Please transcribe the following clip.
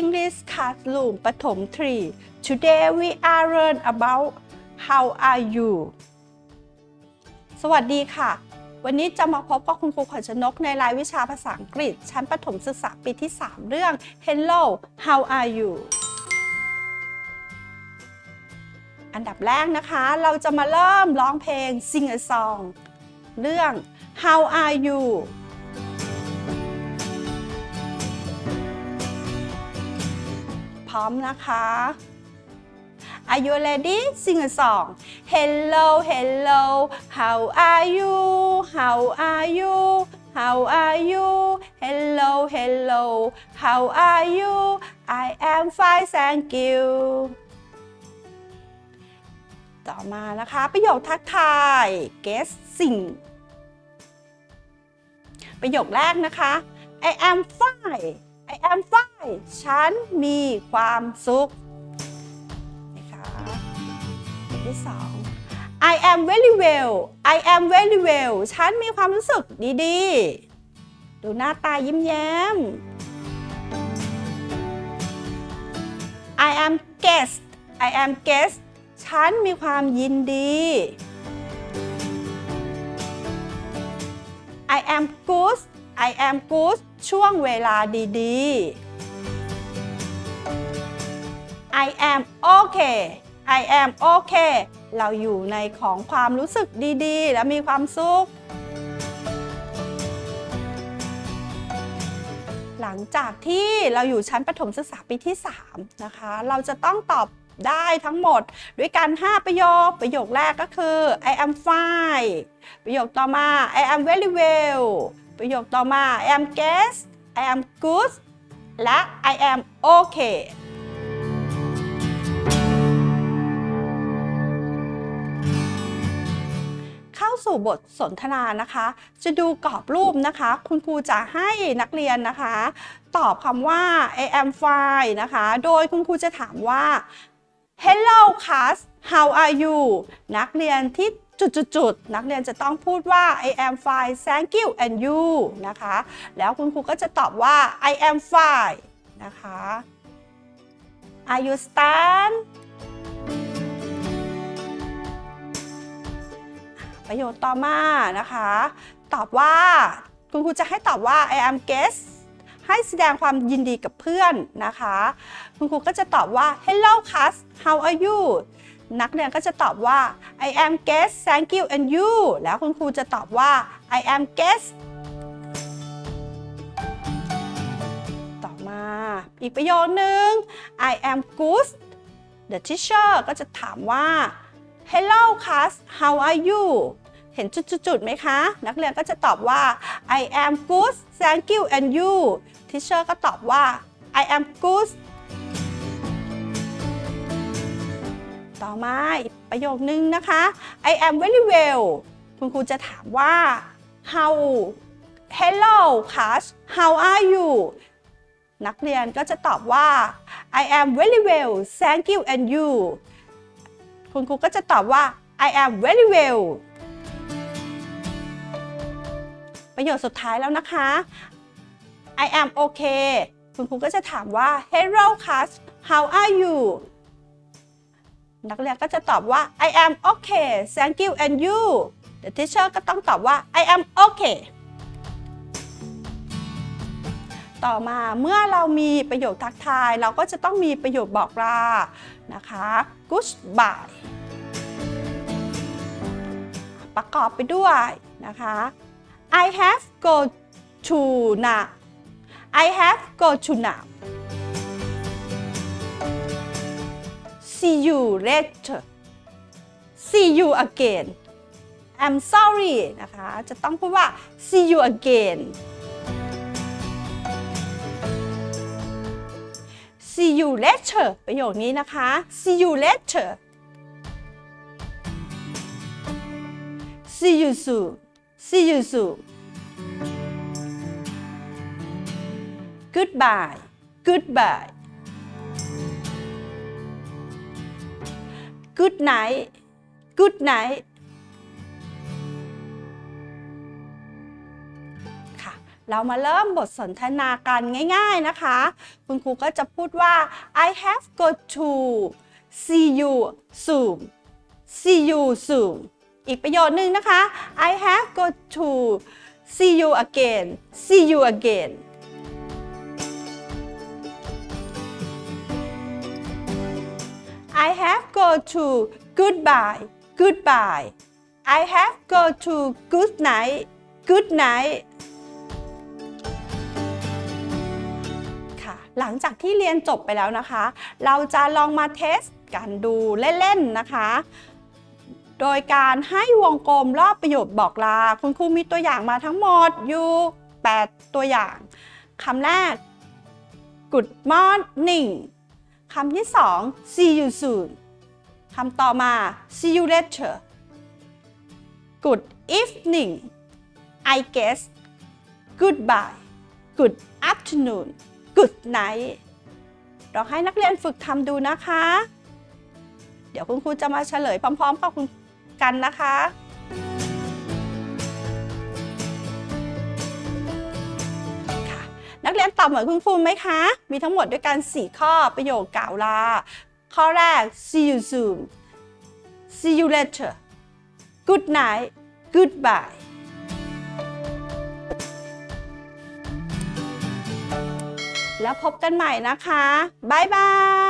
English Classroom ปฐม3 Today we are learn about how are you สวัสดีค่ะ วันนี้จะมาพบกับคุณครูขวัญชนกในรายวิชาภาษาอังกฤษ ชั้นประถมศึกษาปีที่ 3 เรื่อง Hello how are you อันดับแรกนะคะ เราจะมาเริ่มร้องเพลง Sing a song เรื่อง How are you พร้อมนะคะ Are you ready? Sing a song. Hello, hello. How are you? How are you? How are you? Hello, hello. How are you? I am fine, thank you. ต่อมานะคะ ประโยคทักทาย Guess sing ประโยคแรกนะคะ I am fine am fine ฉันมีความสุขนะคะที่สอง I am very well I am very well ฉันมีความรู้สึกดีๆ ดูหน้าตายิ้มแย้ม I am guest I am guest ฉันมีความยินดี I am good I am good ช่วงเวลาดีๆ I am okay I am okay เราอยู่ในของความรู้สึกดีๆ และมีความสุข หลังจากที่เราอยู่ชั้นประถมศึกษาปีที่ 3 นะคะ เราจะต้องตอบได้ทั้งหมดด้วยกัน 5 ประโยค ประโยคแรกก็คือ I am fine ประโยคต่อมา I am very well ประโยคต่อมา I am guest I am good และ I am okay เข้าสู่บทสนทนานะคะ จะดูกรอบรูปนะคะ คุณครูจะให้นักเรียนนะคะ ตอบคำว่า I am fine นะคะ โดยคุณครูจะถามว่า Hello class how are you นักเรียนที่ จุดๆนักเรียนจะต้องพูดว่า I am fine thank you and you นะคะ แล้วคุณครูก็จะตอบว่า I am fine นะคะ Are you stand ประโยคต่อมานะคะ ตอบว่า คุณครูจะให้ตอบว่า I am guest ให้แสดงความยินดีกับเพื่อนนะคะ คุณครูก็จะตอบว่า Hello class how are you นักเรียนก็จะตอบว่า I am guest thank you and you แล้วคุณครูจะตอบว่า I am guest ต่อมา อีกประโยคนึง I am good the teacher ก็จะถามว่า Hello class how are you เห็นจุดๆๆไหมคะ นักเรียนก็จะตอบว่า I am good thank you and you teacher ก็ตอบว่า I am good ต่อมาประโยคนึงนะคะ I am very well คุณครูจะถามว่า how hello class how are you นักเรียนก็จะตอบว่า I am very well thank you and you คุณครูก็จะตอบว่า I am very well ประโยคสุดท้ายแล้วนะคะ I am okay คุณครูก็จะถามว่า Hello class how are you นักเรียนก็จะตอบว่า I am okay thank you and you the teacher ก็ต้องตอบว่า I am okay ต่อมาเมื่อเรามีประโยคทักทาย เราก็จะต้องมีประโยคบอกลานะคะ goodbye ประกอบไปด้วยนะคะ I have go to now I have go to now see you later see you again I'm sorry นะคะ จะต้องพูดว่า see you again see you later ประโยคนี้นะคะ see you later see you soon see you soon goodbye goodbye good night good night ค่ะเรามาเริ่มบทสนทนากันง่าย ๆนะคะ คุณครูก็จะพูดว่า I have got to see you soon see you soon อีกประโยชน์หนึ่งนะคะ I have got to see you again see you again I have go to goodbye goodbye I have got to good night good night ค่ะ หลังจากที่เรียนจบไปแล้วนะคะ เราจะลองมาเทสกันดูเล่นๆนะคะ โดยการให้วงกลมรอบประโยคบอกลา คุณครูมีตัวอย่างมาทั้งหมดอยู่ 8 ตัวอย่างคำแรก good morning คำที่2 see you soon คำต่อมา see you later good evening I guess goodbye good afternoon good night เราให้นักเรียนฝึกทำดูนะคะ เดี๋ยวคุณครูจะมาเฉลยพร้อมๆกับคุณกันนะคะค่ะนักเรียนตอบเหมือนคุณครูไหมคะ มีทั้งหมดด้วยกัน 4 ข้อประโยคกล่าวลา ข้อแรก see you soon see you later good night goodbye แล้วพบกันใหม่นะคะ บ๊ายบาย